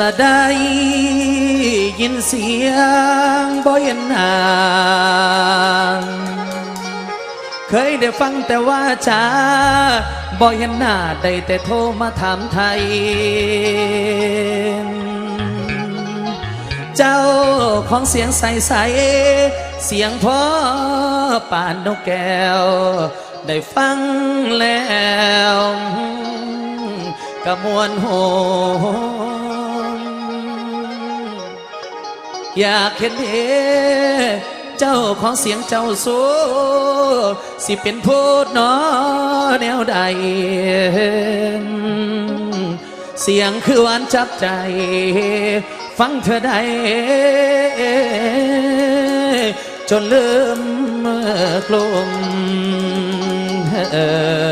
ละได้ยินเสียงบ่เห็นหน้าเคยได้ฟังแต่ว่าจ้าบ่เห็นหน้าได้แต่โทรมาถามไทย เจ้าของเสียงใสๆเสียงพ่อป่านนกแก้ว ได้ฟังแล้วกระมวลโห อยากเห็นเดเจ้าของเสียงเจ้าสูสิเป็นพูดนอแนวใด เสียงคือหวานจับใจ ฟังเธอได้ จนลืมกลุ่มเอิญ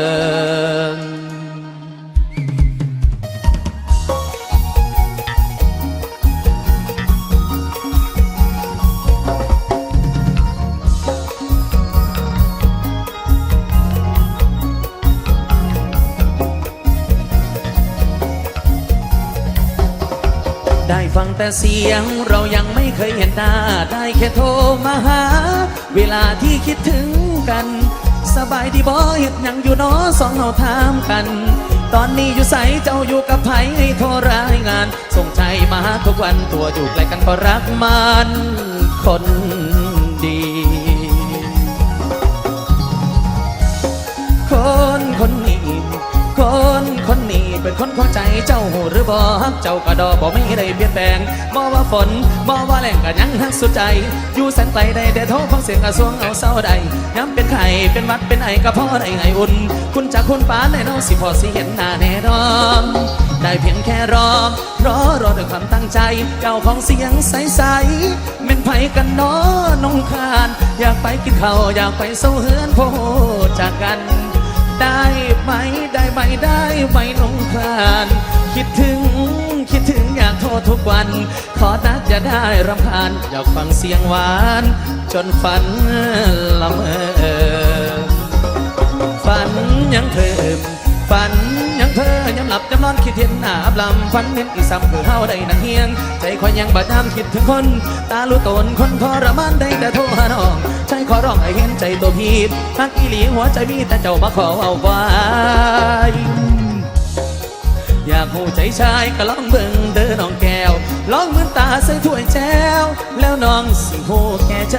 ได้ฟังแต่เสียงเรายังไม่เคยเห็นหน้า ได้แค่โทรมาหา เวลาที่คิดถึงกัน สบายดีบ่เห็ดยังอยู่นอสองเฮาถามกัน ตอนนี้อยู่ใสเจ้าอยู่กับไผให้โทรรายงาน ส่งใจมาหาทุกวันตัวอยู่ใกล้กันก็รักมันคน เป็นคนเข้าใจเจ้าหูหรือบ่ฮักเจ้ากระดอบ่ไม่ได้เปลี่ยนแปลงบ่ว่าฝนบ่ว่าแรงก็ยังฮักสุดใจ อยู่แสนไกลได้แต่โทรฟังเสียงกระสวงเอาเศร้าใดย้ำเป็นไข่เป็นวัดเป็นไอก็พอได้ไงอุ่น คุณจากคุณป้าในน้องสิพอสิเห็นหน้าแน่นอนได้เพียงแค่รอรอรอด้วยความตั้งใจเจ้าของเสียงใสๆเป็นไผกันน้อน้องคาน อยากไปกินข้าวอยากไปเศร้าเฮือนโพจากกัน ได้ไหมได้ไหมได้ไหมน้องคลาน คิดถึงคิดถึงอยากโทรทุกวัน ขอนัดจะได้รำคาญอยากฟังเสียงหวาน จนฝันละเมอฝันยังเพิ่มฝัน ยังเธอยังหลับยังนอนคิดเห็นหน้าบลำฝันเห็นอีซ้ำคือเฮาได้นังเฮียง ใจคอยยังบาดน้ำคิดถึงคน ตาลูกตนคนทรมานได้แต่โทรหาน้องใจขอร้องให้เห็นใจตัวพีบฮักอีหลีหัวใจมีแต่เจ้ามาขอเอาไว้อยากหูใจชายก็ลองเบิ่งเด้อน้องแก้วลองมือตาใส่ถ้วยแจวแล้วน้องสิหูแก่ใจ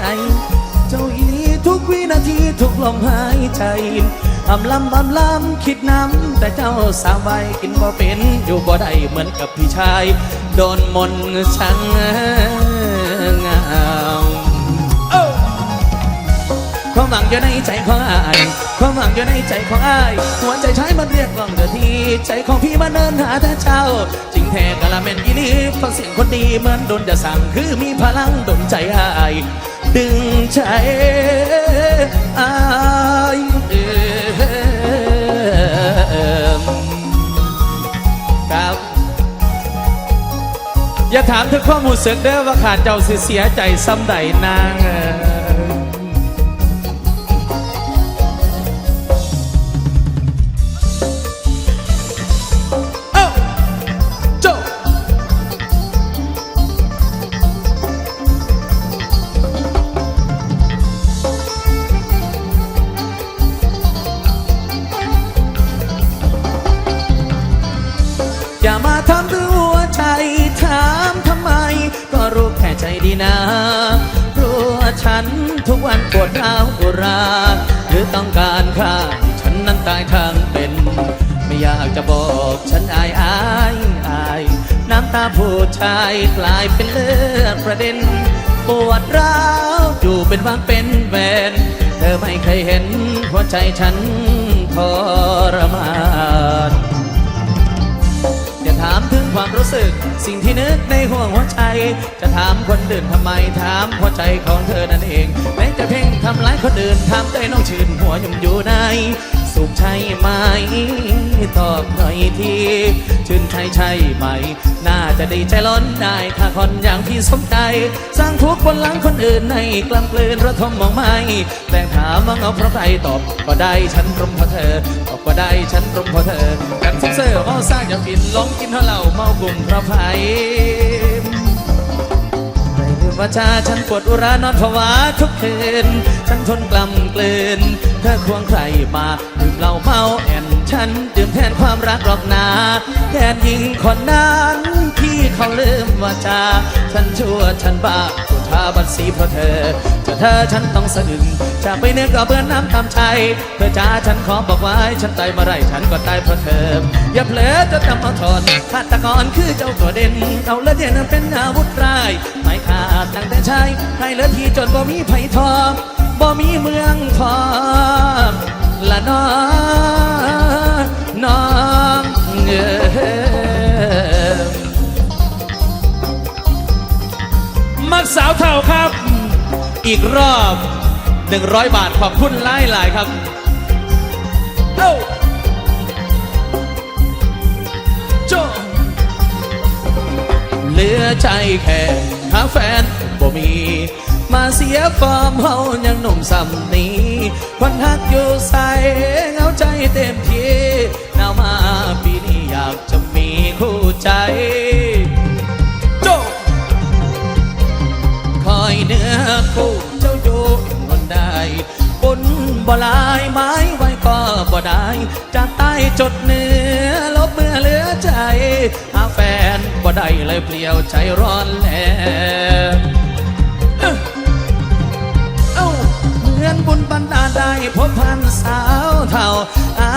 เจ้าอีนี้ทุกวินาทีทุกลมหายใจ อำลำอำลำคิดน้ำแต่เจ้าสาวไวกินบ่เป็นอยู่บ่ได้เหมือนกับพี่ชาย โดนมนต์ชังงามเอ้าความหวังอยู่ในใจของอายความหวังอยู่ในใจของอายหัวใจใช้มันเรียกร้องเดือทีใจของพี่มาเนินหาแต่เจ้า จริงแท้กะละเม็นอีลีฟังเสียงคนดีเหมือนโดนจะสั่งคือมีพลังดนใจอาย ดึงใจอาย ถามถึงข้อมูลเสือกเด้อว่าขาดเจ้าสิเสียใจซ้ำใดนางเออจอย่ามาทำ ฉันทุกวันปวดร้าวปวดราหรือต้องการฆ่าฉันนั้นตายทางเป็น ไม่อยากจะบอกฉันอายอายอายน้ำตาผู้ชายกลายเป็นเลือดประเด็น ปวดร้าวอยู่เป็นว่างเป็นแวนเธอไม่เคยเห็นหัวใจฉันทรมาน ถามถึงความรู้สึก สิ่งที่นึกในห่วงหัวใจ จะถามคนอื่นทำไมถามหัวใจของเธอนั่นเองแม้จะเพ่งทำร้ายคนอื่นถามใจน้องชื่นหัวยุ่มอยู่ในสุขใช่ไหม ตอบหน่อยทีชื่นใจใช่ไหม น่าจะดีใจล้นได้ถ้าคนอย่างพี่สมใจ สร้างทุกข์บนหลังคนอื่นให้กล้ำกลืนระทมมองไม่แต่ถามว่าเอาเพราะใครตอบก็ได้ฉันรมเพราะเธอ บอกว่าได้ฉันตรงพอเธอ กันซิเซอร์เมาซ่าอย่าฟินลองกินเท่าเหล่าเมากลุ่มเพระไผไม่ลืมว่าชาฉันปวดอุรานอนผวาทุกคืน ฉันทนกล่ำกลืนเธอควงใครมาดื่มเหล้าเมาแอนฉันดื่มแทนความรักหรอกนาแทนยิงคนนั้นที่เขาลืมว่าชาฉันชั่วฉันบ้า สุธาบัตรสีเพราะเธอเจะเธอฉันต้องสะอึงจากไปเนื้อก็เบื่อน้ำตามใจเธอจ้าฉันขอบอกไว้ฉันตายเมื่อไรฉันก็ตายเพราะเธอ อย่าเผลอจะทำเอาทนฆาตกรคือเจ้าตัวเด่นเอาละเด่นเป็นอาวุธร้ายไม่ขาดตั้งแต่ชายให้เลือที่จนบ่มีไผ่ทองบ่มีเมืองทองละน้อง อีกรอบ 100 บาทขอบคุณหลายหลายๆครับเอ้าโจเหลือใจแค่หาแฟนบ่มี มาเสียฟอร์มเฮายังหนุ่มสำนีคนหักอยู่ใส่เหงาใจเต็มที่ บ่ลายไม้ไว้ก็บ่ได้จากใต้จดเหนือลบเมื่อเหลือใจหาแฟนบ่ได้เลยเปลี่ยวใจร้อนแลเอ้าเอ้าเหมือนบุญบันดาได้พบพันสาวเท่าอา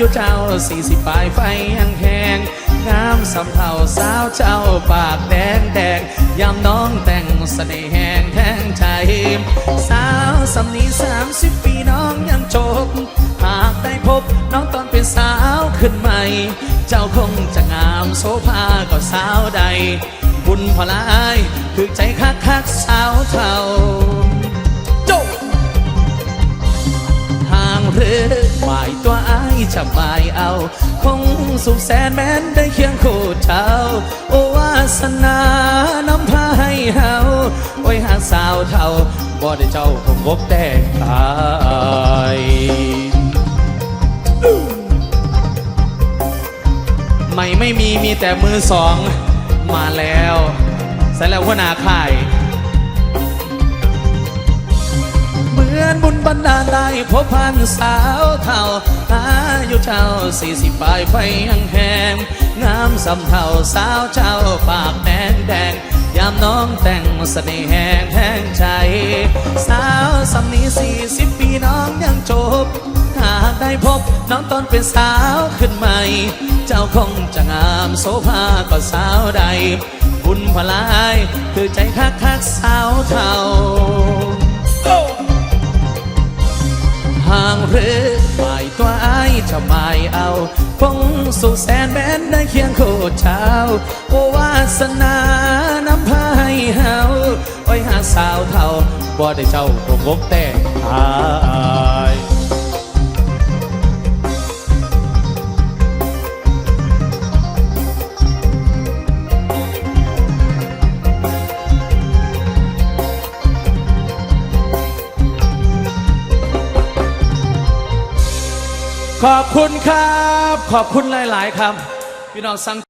ยุเจ้าสี่สิบปลายไฟยังแหงงามสำเท่าสาวเจ้าปากแดงแดงยามน้องแต่งเสน่ห์แหงแท บ น้องตอนเป็นสาวขึ้นใหม่ เจ้าคงจะงามโซภาก็สาวใด บุญพลายคือใจคักคักสาวเท่าโจห่างหรือหมายตัวไอ้ายจะหมายเอา คงสุขแสนแม้นได้เคียงคู่เจ้าโอวาสนานำพาให้เฮาโอ้ยหาสาวเท่าบ่ได้เจ้าคงบกแดงตาย ไม่ไม่มีมีแต่มือสอง มาแล้วใส่แล้วหัวหน้าข่ายเหมือนบุญบันดาได้พบพันสาวเท่าอายุเจ้าสี่สิบปลายไฟยังแหงงามสำเท่าสาวเจ้าปากแดงแดงยามน้องแต่งเสน่ห์แหงแทงใจ สาวสำนีสี่สิบปีน้องยังจบ ได้พบน้องตอนเป็นสาวขึ้นใหม่ เจ้าคงจะงามโสภาก็สาวใด บุญพลายคือใจคักคักสาวเท่าห่างหรือหมายตัวไอ้ายจะหมายเอาคงสุขแสนแม้นได้เคียงคู่เช้าโอวาสนานำพาให้เฮาไว้หาสาวเท่าบ่ได้เจ้าคงงกแต่ตาย ขอบคุณครับ ขอบคุณหลาย ๆ ครับ พี่น้องสัง